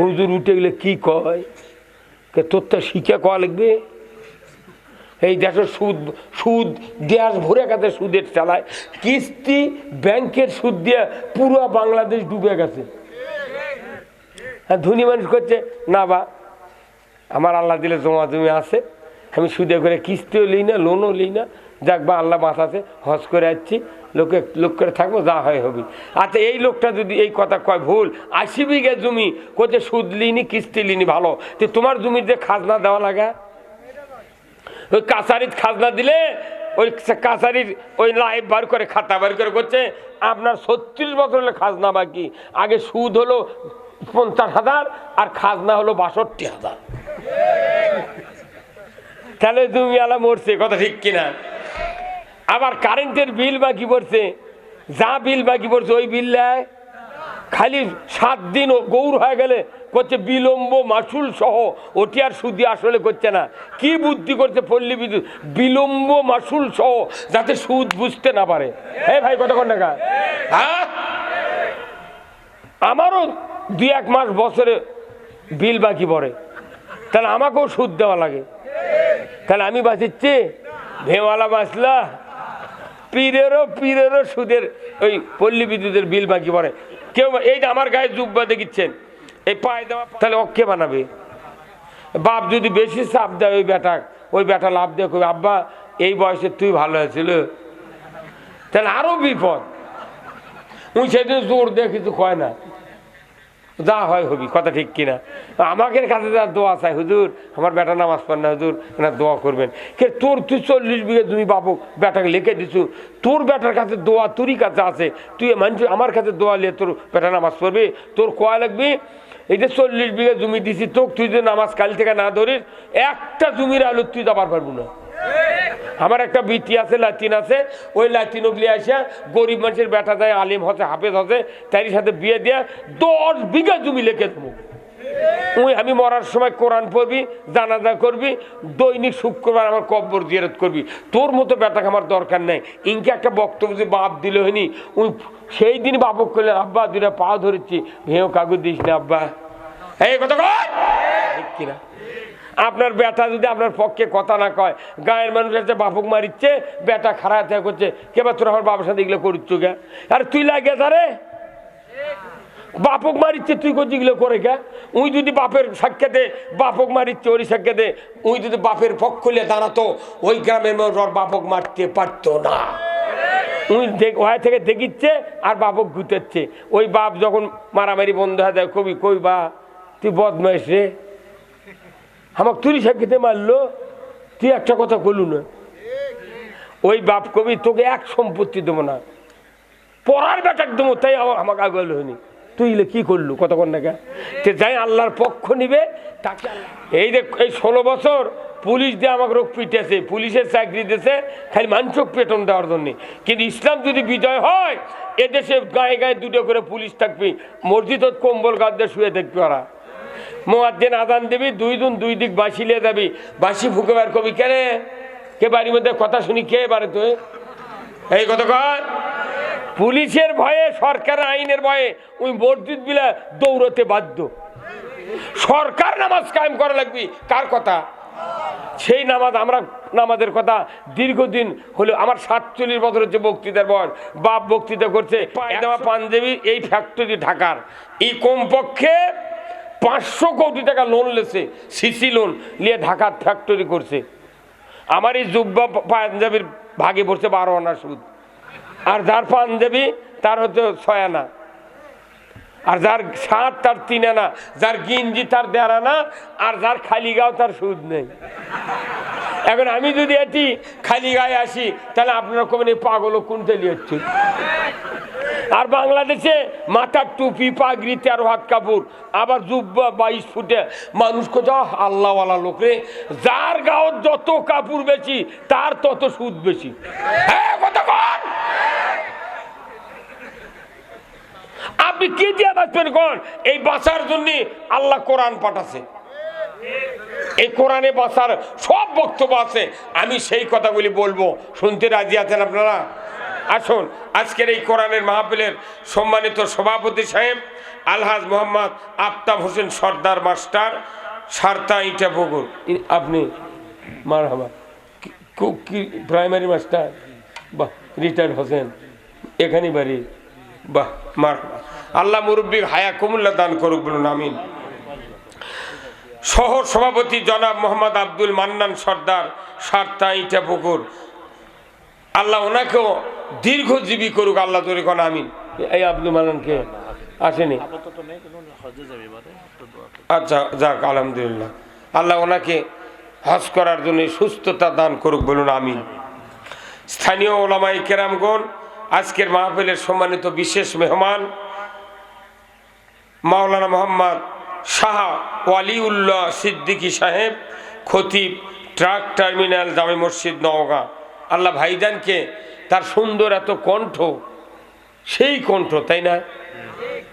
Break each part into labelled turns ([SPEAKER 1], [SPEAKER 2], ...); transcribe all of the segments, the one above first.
[SPEAKER 1] হুজুর উঠে গেলে কি কয়? কে তোর তো শিখে কয়া লাগবে। এই দেশের সুদ সুদ, দেশ ভরে গেছে, সুদের চালায়। কিস্তি, ব্যাংকের সুদ দিয়ে পুরো বাংলাদেশ ডুবে গেছে। আর ধনী মানুষ করছে, না বা, আমার আল্লাহ দিলে জমা জমি আছে। আমি সুদে করে কিস্তিও লিই না লোনও লিই না। যাক বা আল্লাহ মাথাতে হজ করে যাচ্ছি লোকে, লোক করে থাকব, যা হয় হবে। আচ্ছা এই লোকটা যদি এই কথা কয়, ভুল। আশি বিঘা জমি কোথায় সুদ লিনি কিস্তি লিনি ভালো। তো তোমার জমির যে খাজনা দেওয়া লাগা? ওই কাছারির খাজনা দিলে, ওই কাছারির ওই লাইভ বার করে, খাতা বার করে করছে আপনার ছত্রিশ বছর হলে খাজনা বাকি। আগে সুদ হলো পঞ্চাশ হাজার, আর খাজনা হলো বাষট্টি হাজার। তাহলে তুমি আলা মরছে, কথা ঠিক কিনা? আবার কারেন্টের বিল বাকি পড়ছে, যা বিল বাকি পড়ছে ওই বিল নেয় খালি সাত দিন গৌর হয়ে গেলে করছে বিলম্ব, মাসুল সহ, ওটি আর সুদি আসলে করছে না। কি বুদ্ধি করছে পল্লী বিদ্যুৎ বিলম্ব, মাসুল সহ, যাতে সুদ বুঝতে না পারে। হ্যাঁ ভাই কতক্ষণ টাকা হ্যাঁ? আমারও দুই এক মাস বছরে বিল বাকি পড়ে। তাহলে আমাকেও সুদ দেওয়া লাগে। তাহলে আমি বাঁচিচ্ছি? ভেওয়ালা বাঁচলা। পীরেরও পীরেরও সুদের ওই পল্লী বিদ্যুতের বিল বাকি পড়ে। কেউ এই যে আমার গায়ে জুব্বা দেখিচ্ছেন, এই পায়ে দেওয়া তাহলে অক্ষে বানাবে? বাপ যদি বেশি চাপ দেয় ওই বেটা ওই বেটা লাভ দিয়ে কই আব্বা, এই বয়সে তুই ভালো হয়েছিল তাহলে আরও বিপদ। উনি সেদিন জোর দিয়ে কিছু কয় না। যা হয় হবি, কথা ঠিক কিনা। আমাকে কাছে যা দোয়া চাই, হুজুর, আমার বেটা নামাজ পড় না, হুজুর না দোয়া করবেন। কে তোর তুই চল্লিশ বিঘে তুমি বাপক বেটাকে লিখে দিছু। তোর বেটার কাছে দোয়া তোরই কাছে আছে। তুই মানুষ, আমার কাছে দোয়া লিয়ে তোর বেটা নামাজ পড়বি। তোর কোয়া লাগবি? এই যে চল্লিশ বিঘে জমি দিছি, তোক তুই যদি নামাজ কাল থেকে না ধরিস, একটা জমির আলু তুই যাবার পারব না। আমার একটা বিটি আছে লাতিন আছে। ওই লাতিন ওগুলি আসে, গরিব মানুষের বেটা যায়, আলিম হচ্ছে হাফেজ হচ্ছে তারই সাথে বিয়ে দিয়ে দশ বিঘা জমি লেখে দেবো। ওই আমি মরার সময় কোরআন পড়বি, জানাজা করবি, দৈনিক শুক্রবার আমার কব্বর জিয়ারত করবি। তোর মতো বেটাকে আমার দরকার নেই। ইনকে একটা বক্তব্য যে বাপ দিল হয়নি ওই সেই দিন বাপক করলেন আব্বা দুটা পা ধরেছি। ভেও কাগজ দিস না, আব্বা। এই, কথা কিনা। আপনার বেটা যদি আপনার পক্ষে কথা না কয়, গায়ের মানুষ আছে, বাপুক মারিচ্ছে, বেটা খারাপ থেকে করছে কেবার তোর আমার বাবার সাথে এগুলো করছ গে আর তুই লাগে তারে বাপক মারিচ্ছে, তুই এগুলো করে গে উই যদি বাপের সাক্ষাতে বাপক মারিচ্ছে ওই সাক্ষাতে উই যদি বাপের পক্ষ নিয়ে দাঁড়াতো, ওই গ্রামের বাপক মারতে পারতো না। উনি ওহাই থেকে দেখিচ্ছে আর বাপক ঘুতেচ্ছে ওই বাপ যখন মারামারি বন্ধ হয়ে যায়, কবি, কই বা, তুই বদমাইশ রে। আমাকে তুই সাক্ষীতে মারলো, তুই একটা কথা বলু না। ওই বাপ কবি, তোকে এক সম্পত্তি দেবো না। পড়ার বেটাক দেবো, তাই আমাকে আগে হয়নি। তুই ইলে কি করলু কতক্ষণ নাকি তে যাই আল্লাহর পক্ষ নিবে, তাকে এই যে এই ষোলো বছর পুলিশ দিয়ে আমাকে রোগ পিটেছে পুলিশের চাকরি দিয়েছে খালি মানসক পেটন দেওয়ার জন্য। কিন্তু ইসলাম যদি বিজয় হয়, এদেশে গায়ে গায়ে দুটো করে পুলিশ থাকবি মসজিদ কম্বল গাদ্দে শুয়ে দেখবি ওরা। মোয়াদ্দিন আদান দিবি দুই দিন দুই দিক বাসি লিয়ে যাবি। বাসি ফুকে বার কবি কেন? কে বাড়ির মধ্যে কথা শুনি কে বারে তুই? এই কর। পুলিশের ভয়ে সরকারের আইনের ভয়ে ওই মসজিদ বিলা দৌড়তে বাধ্য। সরকার নামাজ কায়েম করা লাগবি। কার কথা? সেই নামাজ আমরা নামাজের কথা দীর্ঘদিন হলো আমার সাতচল্লিশ বছর হচ্ছে বক্তৃতার বয়স বাপ বক্তৃতা করছে পাঞ্জাবি এই ফ্যাক্টরি ঢাকার। এই কমপক্ষে পাঁচশো কোটি টাকা লোন লেছে সিসি লোন নিয়ে ঢাকার ফ্যাক্টরি করছে। আমার এই জুব্বা পাঞ্জাবির ভাগে পড়ছে বারো আনা সুদ। আর যার পাঞ্জাবি, তার হচ্ছে ছয় আনা। আর যার সাত তার তিন আনা যার গিঞ্জি তার দেড় আনা আর যার খালি গাও তার সুদ নেই। এখন আমি যদি এটি খালি গায়ে আসি, তাহলে আপনারা এই পাগল কোনটা হচ্ছে? আর বাংলাদেশে মাথার টুপি, পাগড়ি, তেরো হাত কাপড়, আবার জুব্বা বাইশ ফুটে, মানুষ কোথাও আল্লাহওয়ালা লোক রে, যার গাওর যত কাপড় বেশি, তার তত সুদ বেশি। হ্যাঁ কতক্ষণ আপনি কি দিয়ে বাঁচবেন কোন? এই বাঁচার জন্য আল্লাহ কোরআন পাঠাছে। এই কোরআনে বাঁচার সব বক্তব্য আছে। আমি সেই কথাগুলি বলব। শুনতে রাজি আছেন আপনারা? আসুন, আজকের এই কোরআনের মাহফিলের সম্মানিত সভাপতি সাহেব আলহাজ মোহাম্মদ আফতাব হোসেন সর্দার মাস্টার, সারতা ইটা পুকুর আপনি মার হাবা প্রাইমারি মাস্টার? বা রিটায়ার্ড হোসেন। এখানেই বাড়ি। বাহ মার। আল্লাহ মুরব্বী হায়া কুমুল্লা দান করুক বলুন আমিন। শহর সভাপতি জনাব মোহাম্মদ আব্দুল মান্নান সর্দার সারতা ইটা পুকুর। আল্লাহ ওনাকেও দীর্ঘজীবী করুক আল্লাহ তোরে কোন আমিন। এই আব্দুল মান্নানকে আসেনি। আচ্ছা যাক আলহামদুলিল্লাহ। আল্লাহ ওনাকে হজ করার জন্য সুস্থতা দান করুক বলুন আমিন। স্থানীয় ওলামাই কেরামগণ আজকের মাহফিলের সম্মানিত বিশেষ মেহমান মাওলানা মোহাম্মদ শাহ ওয়ালিউল্লাহ সিদ্দিকী সাহেব, খতিব ট্রাক টার্মিনাল জামে মসজিদ নওগাঁ। আল্লাহ ভাইজানকে তার সুন্দর এত কণ্ঠ, সেই কণ্ঠ, তাই না?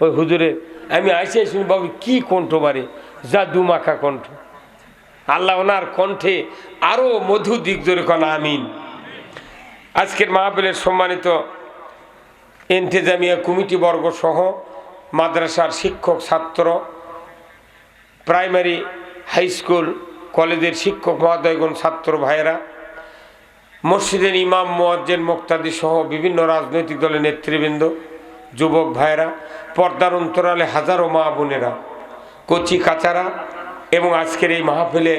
[SPEAKER 1] ওই হুজুরে, আমি আইসে শুনি, বাবু, কি কণ্ঠ বারে যা দুমাখা কণ্ঠ। আল্লাহ ওনার কণ্ঠে আরও মধু দিক জোরে কন, আমিন। আজকের মাহফিলের সম্মানিত এন্তেজামিয়া কমিটি বর্গ সহ মাদ্রাসার শিক্ষক, ছাত্র, প্রাইমারি, হাই স্কুল, কলেজের শিক্ষক, মহোদয়গণ, ছাত্র ভাইয়েরা, মসজিদের ইমাম, মোয়াজ্জেন, মুক্তাদি সহ বিভিন্ন রাজনৈতিক দলের নেতৃবৃন্দ, যুবক ভাইয়েরা, পর্দার অন্তরালে হাজারো মা বোনেরা, কচি কাচারা এবং আজকের এই মাহফিলে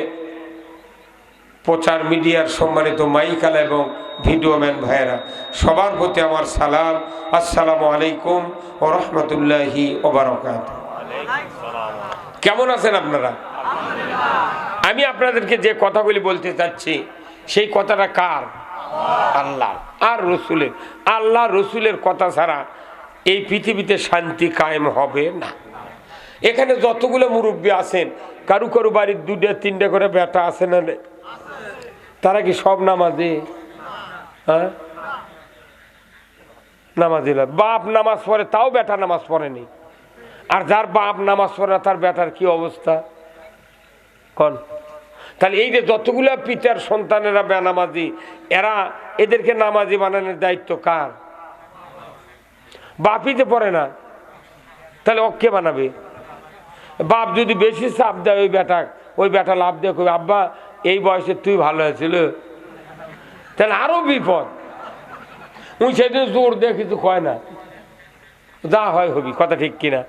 [SPEAKER 1] প্রচার মিডিয়ার সম্মানিত মাইকালা এবং ভিডিওম্যান ভাইয়েরা, সবার প্রতি আমার সালাম, আসসালামু আলাইকুম ও রহমতুল্লাহি ওবরাকাত কেমন আছেন আপনারা? আমি আপনাদেরকে যে কথাগুলি বলতে চাচ্ছি, সেই কথাটা কার? আল্লাহ। আর রসুলের। আল্লাহ রসুলের কথা ছাড়া এই পৃথিবীতে শান্তি কায়েম হবে না। এখানে যতগুলো মুরব্বী আছেন কারু কারু বাড়ির দুটা তিনটা করে বেটা আছে না? তারা কি সব নামাজে? হ্যাঁ? নামাজি না। বাপ নামাজ পড়ে, তাও বেটা নামাজ পড়েনি। আর যার বাপ নামাজ পড়ে না, তার বেটার কি অবস্থা? কন? তাহলে এই যে যতগুলো পিতার সন্তানেরা বেনামাজি, এরা এদেরকে নামাজি বানানোর দায়িত্ব কার? বাপই তো পড়ে না। তাহলে কে বানাবে? বাপ যদি বেশি চাপ দেয় ওই বেটা ওই বেটা লাভ দিয়ে আব্বা এই বয়সে তুই ভালো হয়েছিল তাহলে আরও বিপদ। উনি সেদিন জোর দিয়ে কিছু কয় না। যা হয় হবি, কথা ঠিক কিনা।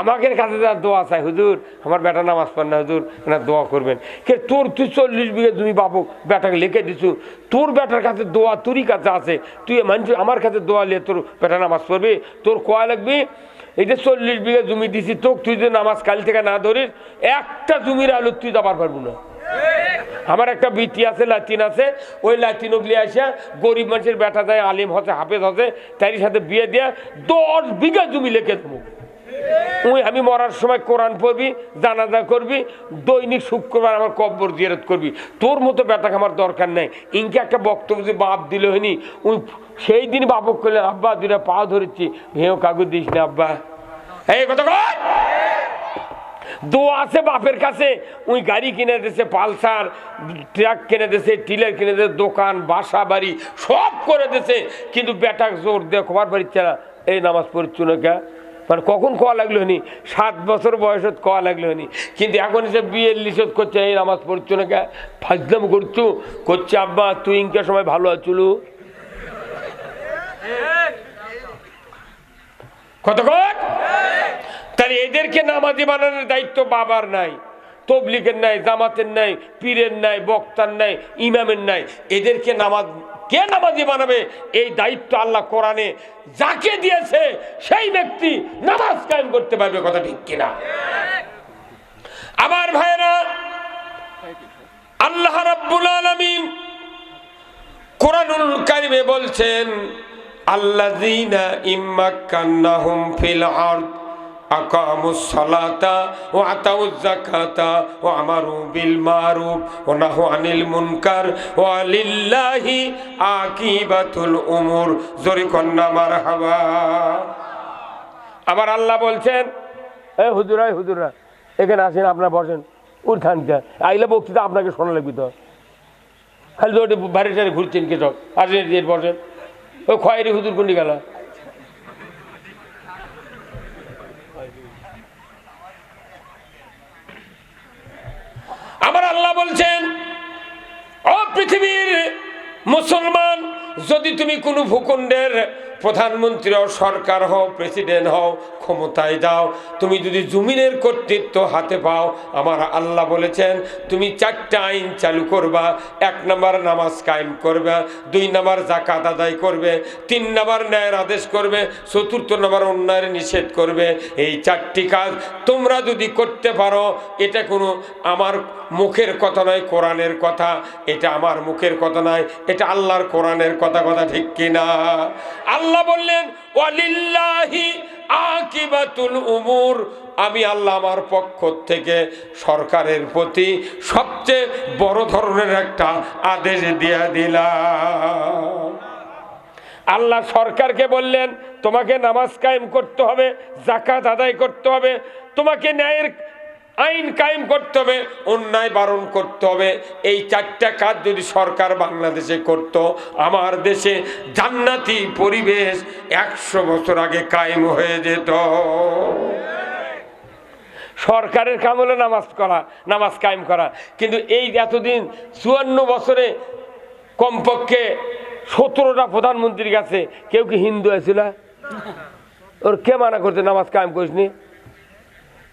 [SPEAKER 1] আমাকে কাছে যা দোয়া চাই, হুজুর, আমার বেটা নামাজ পড় না, হুজুর না দোয়া করবেন। কে তোর, তুই চল্লিশ বিঘে তুমি বাপক বেটাকে লিখে দিছু। তোর বেটার কাছে দোয়া, তোরই কাছে আছে। তুই মানুষ, আমার কাছে দোয়া লিয়ে তোর বেটা নামাজ পড়বি। তোর কয়া লাগবি? এই যে চল্লিশ বিঘে জমি দিছি তোকে, তুই যদি নামাজ কাল থেকে না ধরিস, একটা জমির আলু তুই যাবার পারব না। আমার একটা বৃত্তি আছে, লাতিন আছে। ওই লাতিন ওগুলি আসিয়া গরিব মানুষের বেটা যায়, আলিম হচ্ছে হাফেজ হচ্ছে তারই সাথে বিয়ে দিয়া দশ বিঘা জমি লেখে দেবো। ওই আমি মরার সময় কোরআন পড়বি, জানাজা করবি, দৈনিক শুক্রবার আমার কব্বর জিয়ারত করবি। তোর মতো বেটাকে আমার দরকার নেই। ইনকে একটা বক্তব্য যে বাপ দিল হয়নি ওই সেই দিন বাপক করলে আব্বা দুটা পা ধরেছি। ভেও কাগজ দিস না, আব্বা। এই কথা দোয়া আছে বাপের কাছে। ওই গাড়ি কিনে দিয়েছে পালসার, ট্রাক কিনে দিয়েছে, টিলার কিনে দিয়েছে, দোকান, বাসা, বাড়ি, সব করে দিয়েছে। কিন্তু বেটা জোর দিয়ে খবর পারিচ্ছে না এই নামাজ পড়ছ না কে? মানে কখন কোয়া লাগল হনি সাত বছর বয়সত কোয়া লাগল হনি কিন্তু এখন এসে বিয়ে লিসত করছে, এই নামাজ পড়ছ না কে? ফাজলাম করছু? করছে, আব্বা, তুই ইনকে সময় ভালো আছুলু কতক্ষণ তাহলে এদেরকে নামাজি বানানোর দায়িত্ব বাবার নাই, তবলিগের নাই, জামাতের নাই, পীরের নাই, বক্তার নাই, ইমামের নাই। এদেরকে নামাজ, কে নামাজি বানাবে? এই দায়িত্ব আল্লাহ কোরআনে যাকে দিয়েছে, সেই ব্যক্তি নামাজ কায়েম করতে পারবে, কথা ঠিক কিনা? আবার ভাইরা আল্লাহ রাব্বুল আলামিন কোরআনুল কারিমে বলছেন, আল্লাযীনা ইম্মাক্কান্নাহুম ফিল আরদ। সালাতা ওয়া আমারু বিল আনিল মুনকার ওয়া লিল্লাহি আকিবাতুল উমুর। জোরে কন্না মারহাবা। আবার আল্লাহ বলছেন, এ হুজুরা এ হুজুরা, এখানে আসেন, আপনারা বসেন উঠান আইলে বক্তৃতা আপনাকে শোনা লাগবে তো। খালি তো বাড়ি ঘুরছেন কে আসেন বসেন। ওই খয়েরি হুজুর কোনটি গেল আমার আল্লাহ বলছেন ও পৃথিবীর মুসলমান যদি তুমি কোনো ভূখণ্ডের প্রধানমন্ত্রী হও, সরকার হও, প্রেসিডেন্ট হও, ক্ষমতায় যাও। তুমি যদি জমিনের কর্তৃত্ব হাতে পাও, আমার আল্লাহ বলেছেন, তুমি চারটা আইন চালু করবা। এক নম্বর নামাজ কায়েম করবে, দুই নম্বর জাকাত আদায় করবে, তিন নম্বর ন্যায়ের আদেশ করবে, চতুর্থ নম্বর অন্যায়ের নিষেধ করবে। এই চারটি কাজ তোমরা যদি করতে পারো, এটা কোনো আমার মুখের কথা নয়, কোরআনের কথা। এটা আমার মুখের কথা নয়, এটা আল্লাহর কোরআনের কথা কথা ঠিক কিনা? আল্লাহ বললেন, ওয়ালিল্লাহি আকিবাতুল উমুর। আমি আল্লাহ আমার পক্ষ থেকে সরকারের প্রতি সবচেয়ে বড় ধরনের একটা আদেশ দিয়ে দিলাম। আল্লাহ সরকারকে বললেন, তোমাকে নামাজ কায়েম করতে হবে জাকাত আদায় করতে হবে। তোমাকে ন্যায়ের আইন কায়েম করতে হবে, অন্যায় বারণ করতে হবে। এই চারটা কাজ যদি সরকার বাংলাদেশে করত, আমার দেশে জান্নাতি পরিবেশ একশো বছর আগে কায়েম হয়ে যেত। সরকারের কাম হলো নামাজ করা নামাজ কায়েম করা। কিন্তু এই এতদিন চুয়ান্ন বছরে কমপক্ষে সতেরোটা প্রধানমন্ত্রীর কাছে কেউ কি হিন্দু আছিল ওর কে মানা করছে, নামাজ কায়েম করিসনি?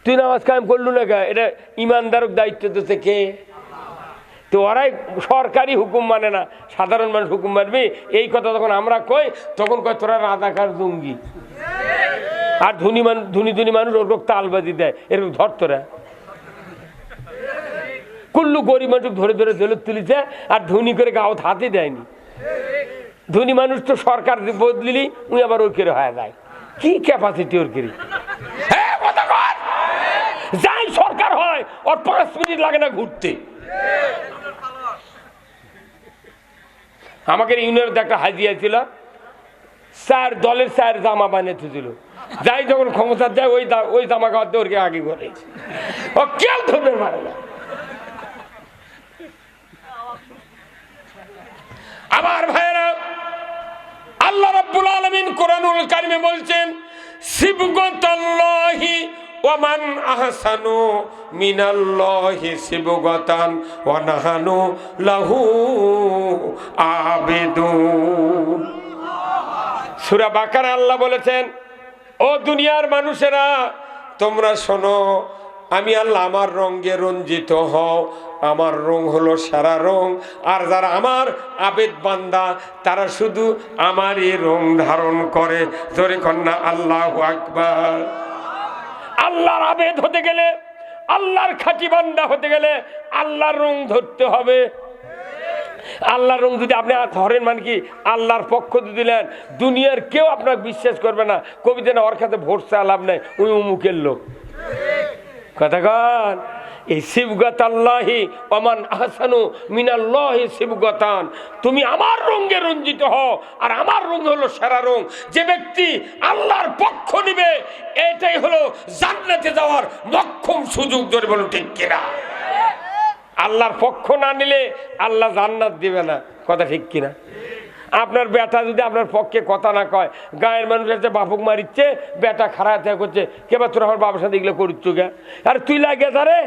[SPEAKER 1] তুই নামাজ কায়েম করলু না কে এটা ইমানদারক দায়িত্ব দিতে কে? তো ওরাই সরকারি হুকুম মানে না, সাধারণ মানুষ হুকুম মানবি। এই কথা যখন আমরা কই, তখন কয়, তোরা রাজাকার জঙ্গি। আর ধনী মানুষ ধনী ধনী মানুষ ওর তালবাজি দেয়। এরকম ধর তোরা। কুল্লু গরিব মানুষ ধরে ধরে জেলত তুলিছে, আর ধনী করে গাও হাতে দেয়নি। ধনী মানুষ তো সরকার বদলিলি, উনি আবার ওর কেড়ে হয়ে যায়। কি ক্যাপাসিটি ওর কেড়ে হ্যাঁ, কথা কর। যাই সরকার হয় ওর পাঁচ মিনিট লাগে না ঘুরতে। আমাকে ইউনিয়নের একটা হাজিয়া ছিল স্যার, দলের স্যার জামা বানিয়ে থুছিল যাই যখন ক্ষমতা যায়, ওই ওই জামা কাপড় ওরকে আগে করে ও কেউ ধরবে পারে না। আমার ভাইরা আল্লাহ রাব্বুল আলামিন কোরআনুল কারিমে বলছেন, সিবগতাল্লাহি ওয়ামান আহসানু মিনাল্লাহি সিবগতান ওয়া লাহু আবিদুন। সূরা বাকারা আল্লাহ বলেছেন, ও দুনিয়ার মানুষেরা, তোমরা শোনো, আমি আল্লাহ আমার রঙে রঞ্জিত হও। আমার রং হলো সারা রং। আর যারা আমার আবেদ বান্দা, তারা শুধু আমারই রং ধারণ করে। জোরে কন্যা, আল্লাহ আকবার। আল্লাহর আবেদ হতে গেলে আল্লাহর খাঁটি বান্দা হতে গেলে আল্লাহর রং ধরতে হবে। আল্লাহর রং যদি আপনি ধরেন মানে কি, আল্লাহর পক্ষ দিয়ে দিলেন, দুনিয়ার কেউ আপনাকে বিশ্বাস করবে না। কবিতা না, ওর খাতে ভরসা লাভ নেই, ওই অমুকের লোক। কথা কন। এই শিবগত আল্লাহি অমান আহসানু মিনাল্লাহি শিবগতান তুমি আমার রঙে রঞ্জিত হও, আর আমার রঙ হলো সেরা রং যে ব্যক্তি আল্লাহর পক্ষ নিবে, এটাই হলো জান্নাতে যাওয়ার মক্ষম সুযোগ ধরে বলুন ঠিক কিনা? আল্লাহর পক্ষ না নিলে আল্লাহ জান্নাত দিবে না। কথা ঠিক কিনা? আপনার বেটা যদি আপনার পক্ষে কথা না কয়, গায়ের মানুষ আছে, বাপুক মারিচ্ছে, বেটা খারাপ করছে কেবা তোর আমার বাবার সাথে এগুলো করিচ্ছ গে আর তুই লাগে তারে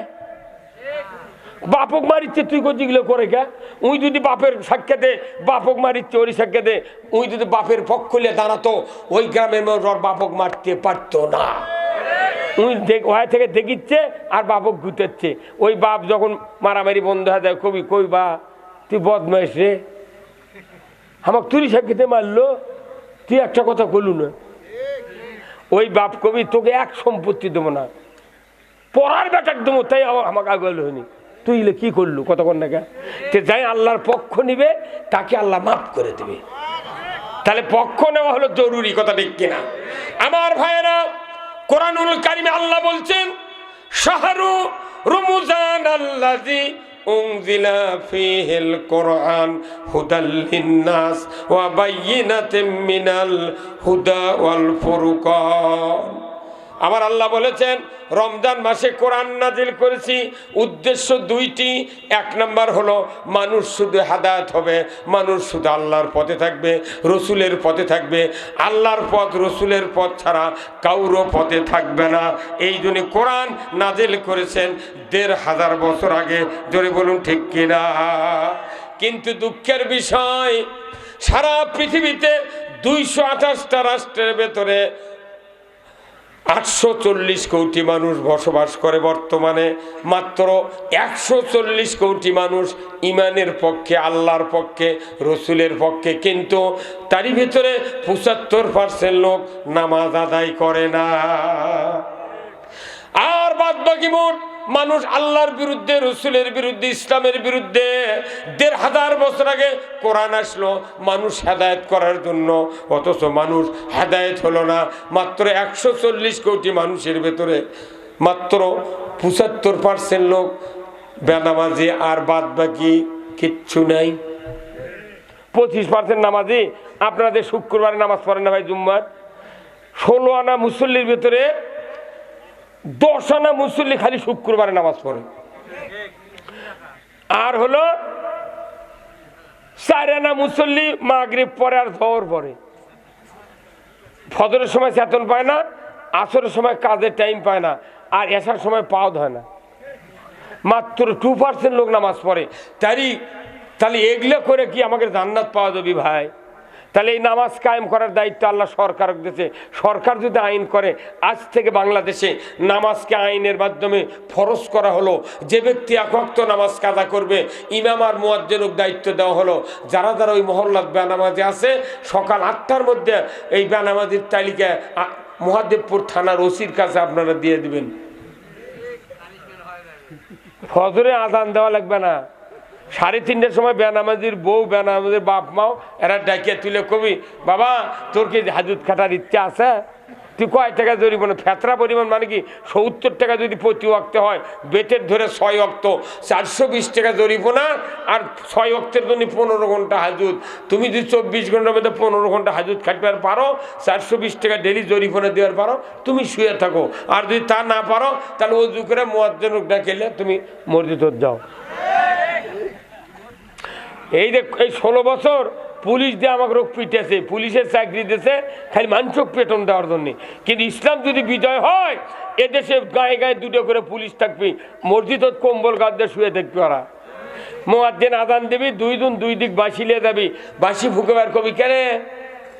[SPEAKER 1] বাপক মারিচ্ছে, তুই করছি করে গে উই যদি বাপের সাক্ষাতে বাপক মারিচ্ছে ওই সাক্ষাতে উই যদি বাপের পক্ষ নিয়ে দাঁড়াতো, ওই গ্রামের ওর বাপক মারতে পারতো না। দেখ ওয়া থেকে দেখিচ্ছে আর বাপক গুতেচ্ছে। ওই বাপ যখন মারামারি বন্ধ হয়ে যায়, কবি, কই বা, তুই বদমাইশ রে। আমাকে তুই সাক্ষীতে মারলো, তুই একটা কথা বলু না। ওই বাপ কবি, তোকে এক সম্পত্তি দেবো না। পড়ার বেটাক দেবো তাই আমাকে আগে হয়নি। তুই কি করলু? কতক্ষণ না তে যাই আল্লাহর পক্ষ নিবে, তাকে আল্লাহ মাফ করে দেবে। তাহলে পক্ষ নেওয়া হলো জরুরি কথা ঠিক কিনা? আমার ভাইয়েরা, কোরআনুল কারিমে আল্লাহ বলছেন, শাহরু রমজান আল্লাজি কোরআন হুদাল লিন্নাস ওয়া বাইয়িনাতিম মিনাল হুদা ওয়াল ফুরকান। আমার আল্লাহ বলেছেন, রমজান মাসে কোরআন নাজিল করেছি। উদ্দেশ্য দুইটি। এক নম্বর হলো, মানুষ শুধু হাদায়াত হবে, মানুষ শুধু আল্লাহর পথে থাকবে, রসুলের পথে থাকবে। আল্লাহর পথ রসুলের পথ ছাড়া কাউরও পথে থাকবে না। এই জন্য কোরআন নাজিল করেছেন দেড় হাজার বছর আগে। জোরে বলুন, ঠিক কিনা? কিন্তু দুঃখের বিষয়, সারা পৃথিবীতে দুইশো আঠাশটা রাষ্ট্রের ভেতরে আটশো চল্লিশ কোটি মানুষ বসবাস করে বর্তমানে, মাত্র একশো চল্লিশ কোটি মানুষ ইমানের পক্ষে, আল্লাহর পক্ষে, রসুলের পক্ষে, কিন্তু তারই ভিতরে পঁচাত্তর পার্সেন্ট লোক নামাজ আদায় করে না। আর বাদ বাকি মোট মানুষ আল্লাহর বিরুদ্ধে, রসুলের বিরুদ্ধে, ইসলামের বিরুদ্ধে দেড় হাজার বছর আগে কোরআন আসলো মানুষ হেদায়েত করার জন্য। অথচ মানুষ হেদায়েত হলো না। মাত্র একশো চল্লিশ কোটি মানুষের ভেতরে মাত্র পঁচাত্তর পার্সেন্ট লোক বেনামাজি আর বাদ বাকি কিচ্ছু নাই। পঁচিশ পার্সেন্ট নামাজি আপনাদের শুক্রবারে নামাজ পড়েন না ভাই জুম্মার? ষোলো আনা মুসল্লির ভেতরে দশ আনা মুসল্লি খালি শুক্রবারে নামাজ পড়ে। আর হলো চার আনা মুসল্লি মাগরিব পরে আর ধর পরে। ফজরের সময় চেতন পায় না, আসরের সময় কাজের টাইম পায় না, আর এসার সময় পাও ধয় না। মাত্র টু পার্সেন্ট লোক নামাজ পড়ে। তারই তাহলে এগুলো করে কি আমাকে জান্নাত পাওয়া যাবে ভাই? তাহলে এই নামাজ কায়েম করার দায়িত্ব আল্লাহ সরকার দিয়েছে। সরকার যদি আইন করে, আজ থেকে বাংলাদেশে নামাজকে আইনের মাধ্যমে ফরজ করা হলো। যে ব্যক্তি একক্ত নামাজ কাদা করবে, ইমাম আর মুয়াজ্জেনুক দায়িত্ব দেওয়া হলো। যারা যারা ওই মহল্লাত বেনামাজে আছে, সকাল আটটার মধ্যে এই বেনামাজির তালিকা মহাদেবপুর থানার ওসির কাছে আপনারা দিয়ে দিবেন। ফজরে আদান দেওয়া লাগবে না। সাড়ে তিনটের সময় বেনামাজির বউ, বেনামাজির বাপ মাও, এরা ডাকিয়ে তুলে কবি, বাবা, তোর কি হাজুত খাটার ইচ্ছা আছে? তুই কয় টাকা জরিমানা? ফেতরা পরিমাণ মানে কি? সত্তর টাকা যদি প্রতি অক্তে হয় বেটের ধরে ছয় অক্ত চারশো বিশ টাকা জরিমানা আর ছয় অক্তের জন্য পনেরো ঘণ্টা হাজুত। তুমি যদি চব্বিশ ঘণ্টার মধ্যে পনেরো ঘণ্টা হাজুত খাটতে পারো, চারশো বিশ টাকা ডেলি জরিমানা দেওয়ার পারো, তুমি শুয়ে থাকো। আর যদি তা না পারো, তাহলে অজু করে মোয়াজ্জনক ডাকেলে তুমি মসজিদ যাও। এই যে এই ষোলো বছর পুলিশ দিয়ে আমাকে রোগ পিটেছে পুলিশের চাকরি দিয়েছে, খালি মানসক পেটন দেওয়ার জন্য। কিন্তু ইসলাম যদি বিজয় হয় এদেশে গায়ে গায়ে দুটো করে পুলিশ থাকবি, মসজিদ কম্বল গাদ্দে শুয়ে থাকবি ওরা। মোয়াজ্জেন আদান দিবি, দুই দিন দুই দিক বাসি লিয়ে যাবি। বাসি ফুকে বার কবি কেনে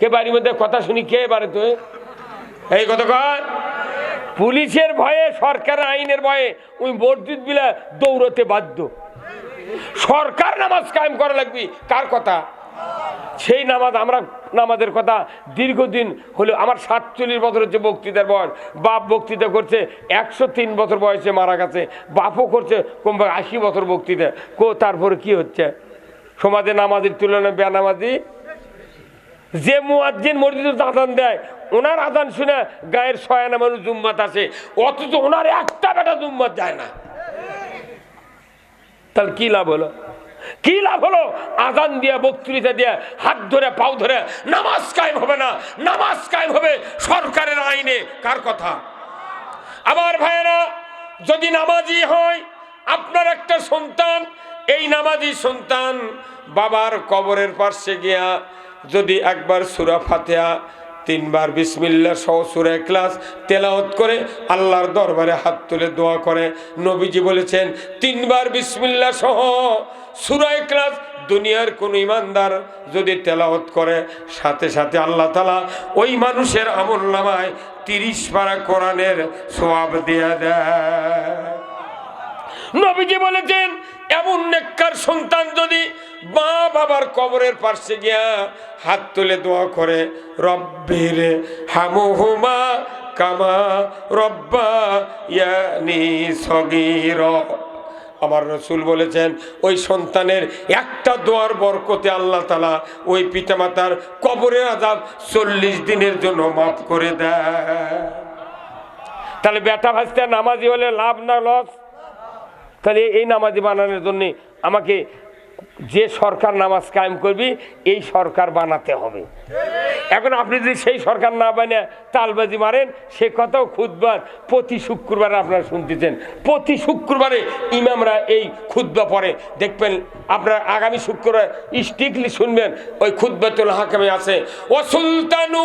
[SPEAKER 1] কে বাড়ির মধ্যে কথা শুনি কে বারে তুই এই কথা কর পুলিশের ভয়ে, সরকারের আইনের ভয়ে, ওই মসজিদ বিলা দৌড়তে বাধ্য। সরকার নামাজ কায়েম করা লাগবে। কার কথা? সেই নামাজ আমরা, নামাজের কথা দীর্ঘদিন হলো আমার সাতচল্লিশ বছরের যে বক্তৃতার বয়স, বাপ বক্তৃতা করছে, একশো তিন বছর বয়সে মারা গেছে, বাপও করছে কমবে আশি বছর বক্তৃতা। কো, তারপরে কি হচ্ছে? সমাজে নামাজের তুলনায় বেনামাজি, যে মুয়াজ্জিন মসজিদে আদান দেয়, ওনার আদান শুনে গায়ের ছয়ানা মানুষ জুম্মাত আসে, অথচ ওনার একটা বেটা জুম্মাত যায় না। তাহলে কি লাভ হলো? কি লাভ হলো? আজান দিয়ে, বক্তৃতা দিয়ে, হাত ধরে, পাও ধরে, নামাজ কায়েম হবে না, নামাজ কায়েম হবে সরকারের আইনে, কার কথা? আবার ভাইয়েরা, যদি নামাজি হয়, আপনার একটা সন্তান, এই নামাজি সন্তান বাবার কবরের পার্শ্বে গিয়া যদি একবার সুরা ফাতেহা তিনবার বিসমিল্লা সহ সুরা ক্লাস তেলাওয়াত করে আল্লাহর দরবারে হাত তুলে দোয়া করে। নবীজি বলেছেন, তিনবার বিসমিল্লা সহ সুরা ক্লাস দুনিয়ার কোন ইমানদার যদি তেলাওয়াত করে, সাথে সাথে আল্লাহ তালা ওই মানুষের আমল নামায় তিরিশ পারা কোরআনের সোয়াব দিয়া দেয়। নবীজি বলেছেন এমন নেককার সন্তান যদি মা বাবার কবরের পাশে গিয়া হাত তুলে দোয়া করে, রব্বির হামুহুমা কামা রব্বা ইয়ানি সগীর। আমার রসুল বলেছেন, ওই সন্তানের একটা দোয়ার বরকতে আল্লাহ তালা ওই পিতামাতার কবরের আজাব চল্লিশ দিনের জন্য মাফ করে দেয়। তাহলে বেটা ভাজতে নামাজি হলে লাভ না লস? তাহলে এই নামাজি বানানোর জন্য আমাকে যে সরকার নামাজ কায়েম করবি, এই সরকার বানাতে হবে। এখন আপনি যদি সেই সরকার না বানিয়ে তালবাজি মারেন, সে কথাও খুদবার প্রতি শুক্রবারে আপনারা শুনতেছেন। প্রতি শুক্রবারে ইমামরা এই খুদ্া পড়ে। দেখবেন আপনার আগামী শুক্রবার স্ট্রিক্টলি শুনবেন, ওই খুদ্বাতুল হাকামে আছে, ও সুলতানু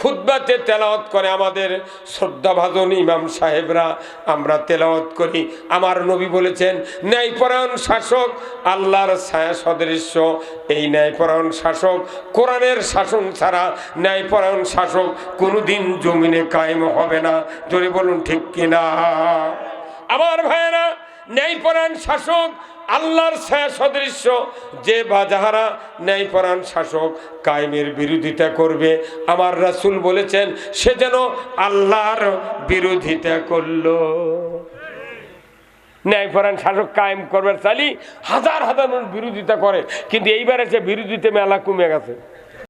[SPEAKER 1] খুদ্বাতে তেলাওয়াত করে আমাদের শ্রদ্ধাভাজন ইমাম সাহেবরা, আমরা তেলাওয়াত করি। আমার নবী বলেছেন, ন্যায়পরায়ণ শাসক আল্লাহর ছায়া সদৃশ্য এই ন্যায়পরায়ণ শাসক কোরআনের শাসন ছাড়া ন্যায়পরায়ণ শাসক কোনোদিন জমিনে কায়েম হবে না। যদি বলুন, ঠিক কিনা? আমার ভাইয়েরা, ন্যায়পরায়ণ শাসক আল্লাহর ছায়া সদৃশ্য, যে বা যাহারা ন্যায়পরাণ শাসক কায়েমের বিরোধিতা করবে। আমার রাসুল বলেছেন, সে যেন আল্লাহর বিরোধিতা করল। ন্যায়পরাণ শাসক কায়েম করবার চালি হাজার হাজার বিরোধিতা করে, কিন্তু এইবারে এসে বিরোধিতা মেলা কমে গেছে।